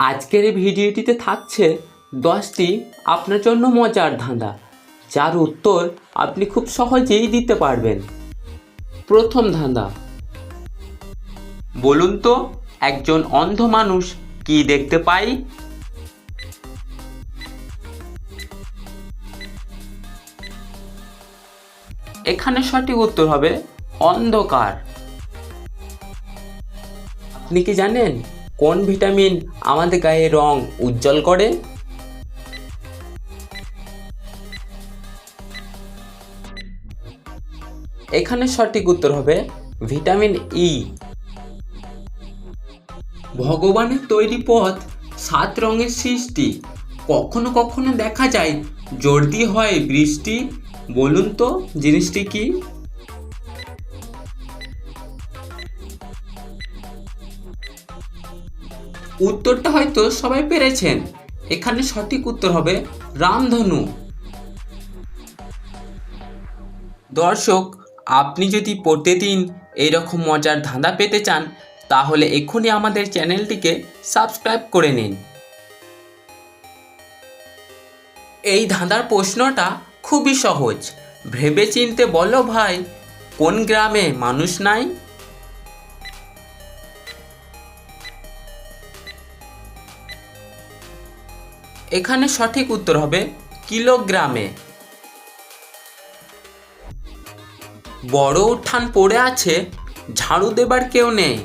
আজকের এই ভিডিওটিতে থাকছে দশটি আপনার জন্য মজার ধাঁধা, যার উত্তর আপনি খুব সহজেই দিতে পারবেন। প্রথম ধাঁধা, বলুন তো একজন অন্ধ মানুষ কি দেখতে পাই এখানে সঠিক উত্তর হবে অন্ধকার। আপনি কি জানেন? কোন ভিটামিন আমাদের গায়ে রং উজ্জ্বল করে? এখানে সঠিক উত্তর হবে ভিটামিন ই। ভগবানের তৈরি পথ সাত রঙের সৃষ্টি। কখনো কখনো দেখা যায়, জোর দিয়ে হয় বৃষ্টি। বলুন তো জিনিসটি কি? উত্তরটা হয়তো সবাই পেরেছেন। এখানে সঠিক উত্তর হবে রামধনু। দর্শক, আপনি যদি প্রতিদিন এইরকম মজার ধাঁধা পেতে চান, তাহলে এক্ষুনি আমাদের চ্যানেলটিকে সাবস্ক্রাইব করে নিন। এই ধাঁধার প্রশ্নটা খুবই সহজ। ভেবে চিনতে বলো ভাই, কোন গ্রামে মানুষ নাই? এখানে সঠিক উত্তর হবে কিলোগ্রামে। বড় উঠান পড়ে আছে, ঝাড়ু দেবার কেউ নেই,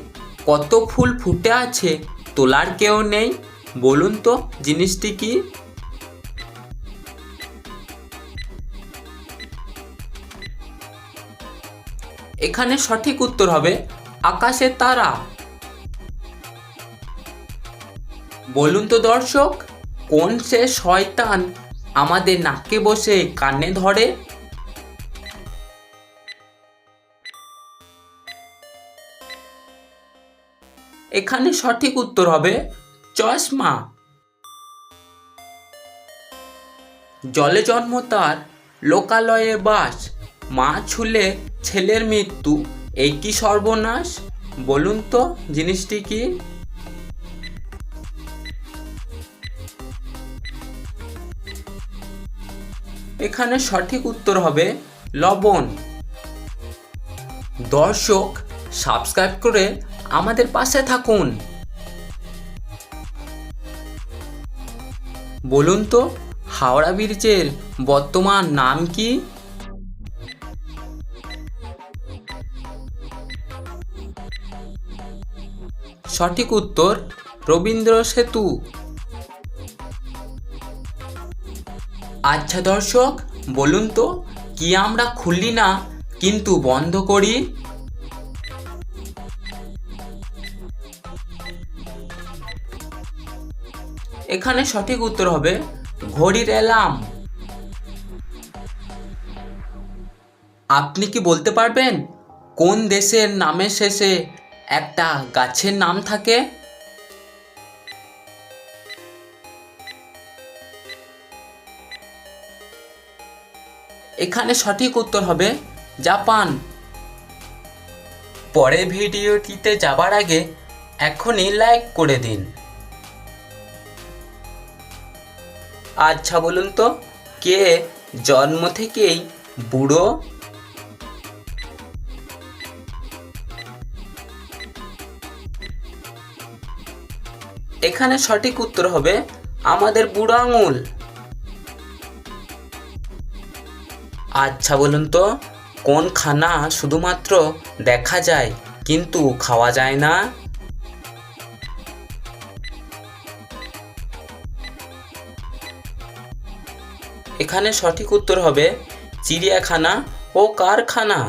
কত ফুল ফুটে আছে তোলার কেউ নেই, বলুন তো জিনিসটি কি? এখানে সঠিক উত্তর হবে আকাশে তারা। বলুন তো দর্শক কোন সে শয়তান আমাদের নাকে বসে কানে ধরে? এখানে সঠিক উত্তর হবে চশমা। জলে জন্ম তার, লোকালয়ে বাস। মা ছুলে ছেলের মৃত্যু, এই কি সর্বনাশ? বলুন তো জিনিসটি কি? এখানে সঠিক উত্তর হবে লবণ। দর্শক সাবস্ক্রাইব করে আমাদের পাশে থাকুন। বলুন তো, হাওড়া ব্রিজের বর্তমান নাম কি? সঠিক উত্তর রবীন্দ্র সেতু। আচ্ছা দর্শক, বলুন তো, কি আমরা খুললি না, কিন্তু বন্ধ করি? এখানে সঠিক উত্তর হবে ঘড়ির অ্যালার্ম। আপনি কি বলতে পারবেন, কোন দেশের নামের শেষে একটা গাছের নাম থাকে? এখানে সঠিক উত্তর হবে জাপান। পরের ভিডিওটিতে যাবার আগে এখনই লাইক করে দিন। আচ্ছা বলুন তো, কে জন্ম থেকেই বুড়ো? এখানে সঠিক উত্তর হবে আমাদের বুড়ো আঙুল। আচ্ছা বলুন তো কোন খানা শুধুমাত্র দেখা যায় কিন্তু খাওয়া যায় না? এখানে সঠিক উত্তর হবে চিড়িয়াখানা ও কারখানা।